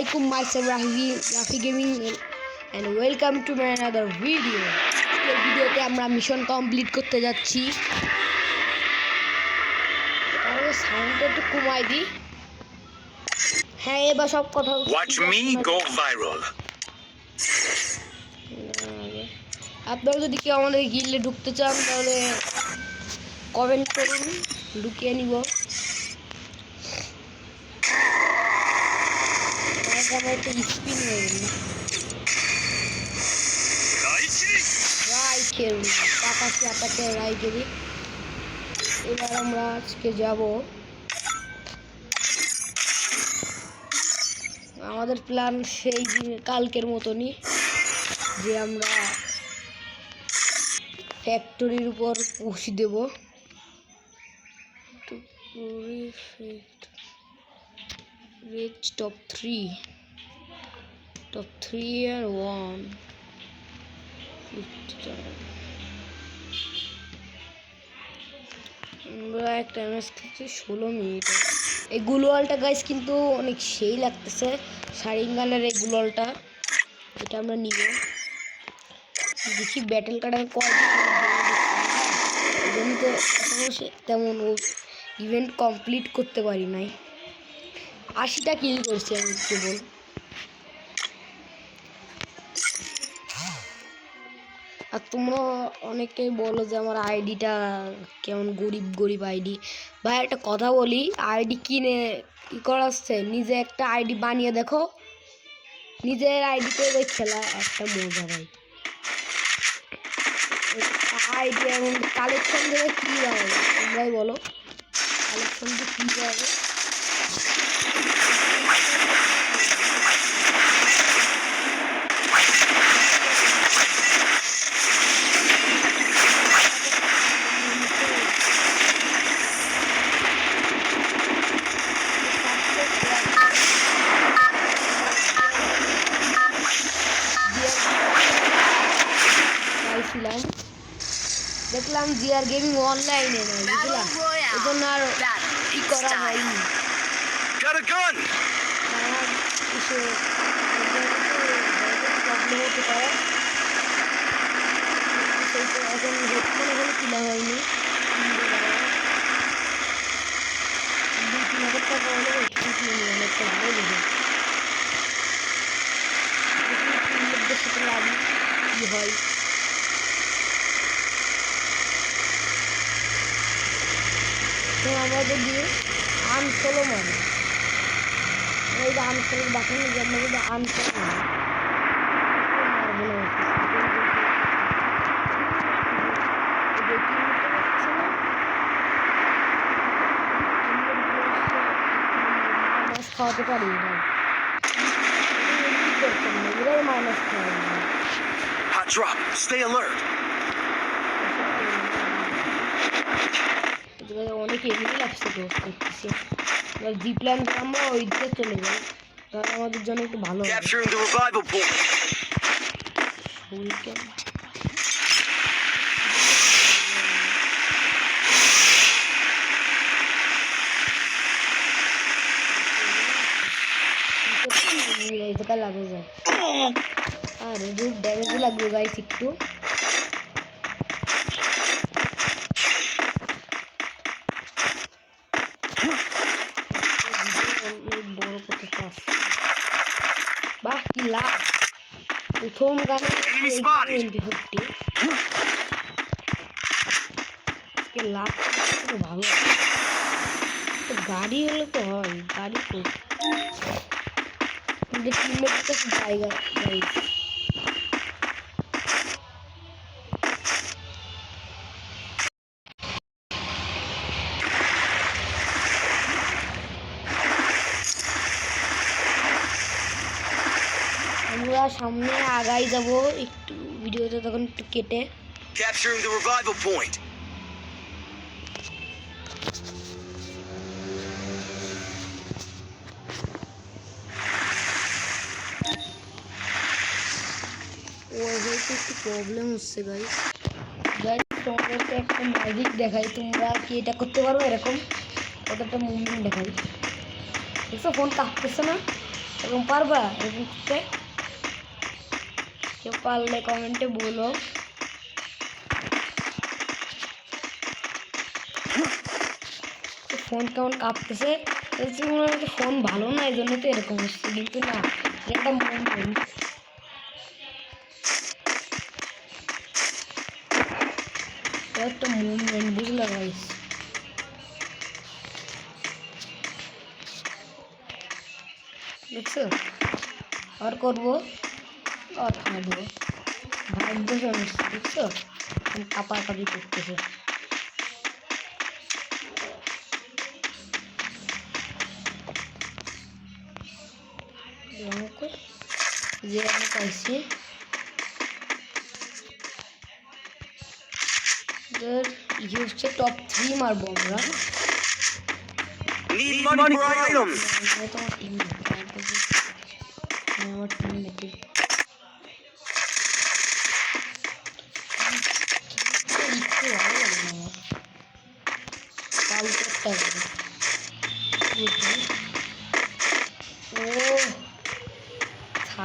alaikum, myself Rafi, Rafi Gaming and welcome to my another video. এই ভিডিওতে আমরা mission complete করতে যাচ্ছি সাউন্ডটা একটু কমাই দিই হ্যাঁ এবার সব কথা Watch me go viral. আপনারা যদি কেউ আমাদের গিল্ডে ঢুকতে চান তাহলে কমেন্ট করুন ঢুকিয়ে নিব আমার একটা স্পিন হয়ে গেল রাই খেলুন পাকাশি আপাকে রাই খেলি এবার আমরা আজকে যাব আমাদের প্ল্যান সেই কালকের মতনই যে আমরা ফ্যাক্টরির উপর পৌঁছে দেব। Reach top three top three আর ওয়ান আমরা একটা ম্যাচ খেলছি ষোলো মিনিটে। এই গুলোয়ালটা গাইস কিন্তু অনেক সেই লাগতেছে সারিঙ্গানের এই গুলোয়ালটা এটা আমরা নিব। দেখি ব্যাটেল কার্ডের সে তেমন ইভেন্ট কমপ্লিট করতে পারি নাই। আশিটা কিল করছি আমি কেবল। আর তোমরা অনেকেই বলো যে আমার আইডিটা কেমন গরিব গরিব আইডি। ভাই, একটা কথা বলি, আইডি কিনে ই করাচ্ছে নিজে একটা আইডি বানিয়ে দেখো। নিজের আইডিতে খেলা একটা মজা ভাই। আইডি এমন কালেকশন দেবে কী তোমরাই বলো। কালেকশন কী হবে জিআর গেমিং অনলাইনে নয় বুঝলাম এই জন্য আর ই করা হয়নি। Got a gun! আমার এসে প্রবলেম হতে পারে এখন হেডফোন এখন কিনা হয়নি দুই তিন হাজার টাকা হলে হেডফোন কিনে নিলাম ভালো দেখে সাথে লাভ কী হয় তো আমরা যদি আনসোলো মানে এই যে আনসোলো বাকি জন্য যদি আনসোলো মানে মারবো না মাইনাস খাওয়াতে পারি না করতাম না এরাই মাইনাস খাওয়াই না Hot drop. Stay alert. এদিকে অনেক এমনি লাগছে তো দেখতেছি। এবার জি প্ল্যান আমরা ওই দিকে চলে যাই। তাহলে আমাদের জন্য একটু ভালো হবে। লাগে যায় আর রুট লাগবে গাইস একটু অনেক বড় প্রচেষ্টা আসছে বাহ কি লাভ প্রথম গানে Enemy spotted. ফিফটি আজকে লাভ তো ভালো তো গাড়ি হলে তো হয় গাড়ি তো আমাদের টিমের কাছে জায়গা গাড়ি আমরা সামনে আগাই যাব একটু ভিডিওটা তখন একটু কেটে। Capturing the revival point. হয়তো একটু প্রবলেম হচ্ছে গাই গাইস তোমাদেরকে একটা ম্যাজিক দেখাই। তোমরা কি এটা করতে পারো এরকম? কতটা মুভমেন্ট দেখাই। দেখছ ফোন কাঁপতেছে না? এরকম পারবা? এরকম করতে? কেউ পারলে কমেন্টে বলো। ফোন কেমন কাঁপতেছে? মনে ফোন ভালো না, এই জন্য তো এরকম হচ্ছে, কিন্তু না একটা মুভমেন্ট একটা মুভমেন্ট বুঝলে গাইস দেখছ? আর করব। আর খাব ভাগ্য সমস্যা দেখছ কাপাকাপি করতেছে। যে আমি পাইছি। হচ্ছে টপ থ্রি মারবো আমরা আমার টিম আমার টিম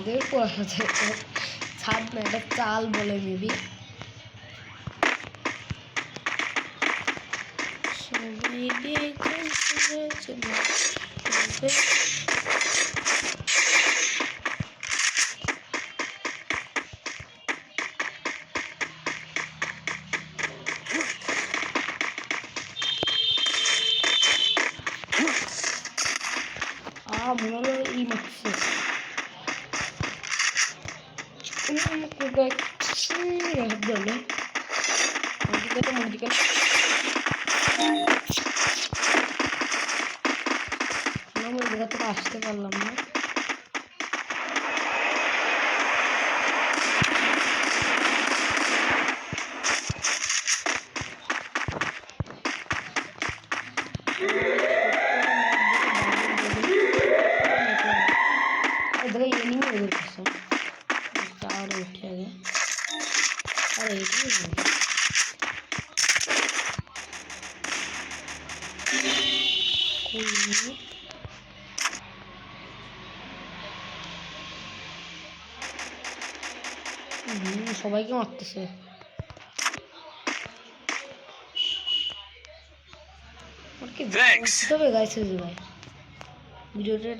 ছাদের পড়া যায় ছাদ না এটা চাল বলে মেবি। মনে হলো এই মারছে বলে মুরগিটা মুরগিটা আমরা জায়গা থেকে আসতে পারলাম আর এইটাই mm-hmm. সবাইকে মারতেছে। তবে গাইছে ভাই? ভিডিওটা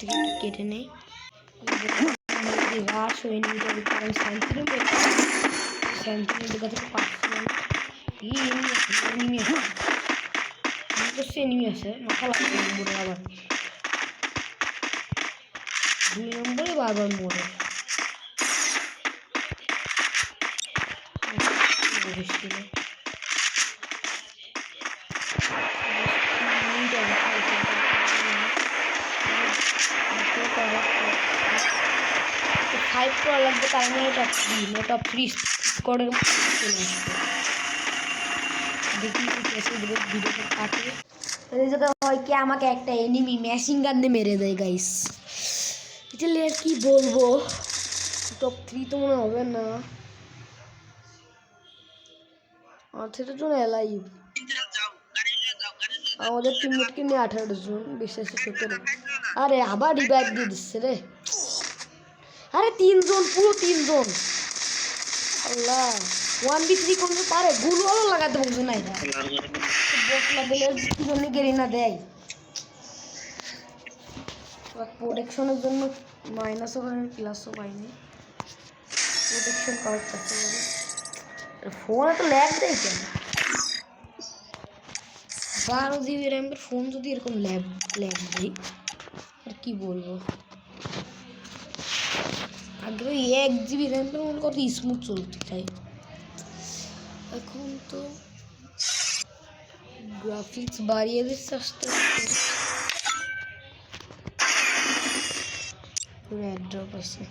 থেকে কেটে নেই। রাশ হয়ে নিয়ে যাবে কারণ স্যান্থিনি স্যান্থিনি জায়গা থেকে পাচ্ছি না কি এনিমি আছে এনিমি আছে মনে করছে এনিমি আছে মাথা লাগবে নম্বরে আবার দুই নম্বরে বারবার মরে ছিল ফাইভ করা লাগবে তার মানে থ্রি মানে টপ থ্রি স্কোরের চলে আসবে। দেখি ভিডিওটা জায়গায় হয় কি আমাকে একটা এনিমি মেশিন গান দিয়ে মেরে দেয় গাইস এটা আর কি বলব? টপ থ্রি তো মনে হবে না। আঠেরো জন আমাদের নিয়ে আঠারো জন বেশি আছে সতেরো আরে আবার রিভাইভ দিয়ে দিচ্ছে রে। আরে তিনজন, পুরো তিনজন। আল্লাহ ওয়ান বি থ্রি করতে পারে গুলওয়ালা লাগাতে বলছে না এটা গেরি না দেয়। প্রোটেকশনের জন্য মাইনাসও পাইনি। প্লাসও পাইনি প্রোটেকশন করার চেষ্টা করি ফোন এত ল্যাগ দেয় কেন? বারো জিবি র্যামের ফোন যদি এরকম ল্যাব ল্যাব দেয়, আর কি বলব? আগে এক জিবি র্যামের মনে কত স্মুথ চলতে চাই এখন তো গ্রাফিক্স বাড়িয়ে দিচ্ছে আস্তে পুরো অ্যাড্রপ আছে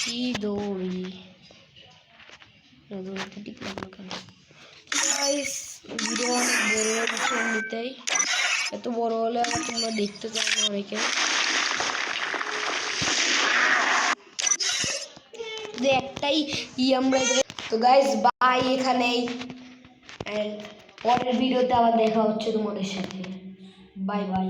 কি দৌড়ি দৌড়তে ঠিক লাগল কেন গাইস ভিডিও অনেক বড় হয়ে এমনিতেই এত বড় হলে আবার তোমরা দেখতে চাও না অনেকে। একটাই ই আমরা তো গাইস বাই এখানেই। And পরের ভিডিওতে আবার দেখা হচ্ছে তোমাদের সাথে। Bye bye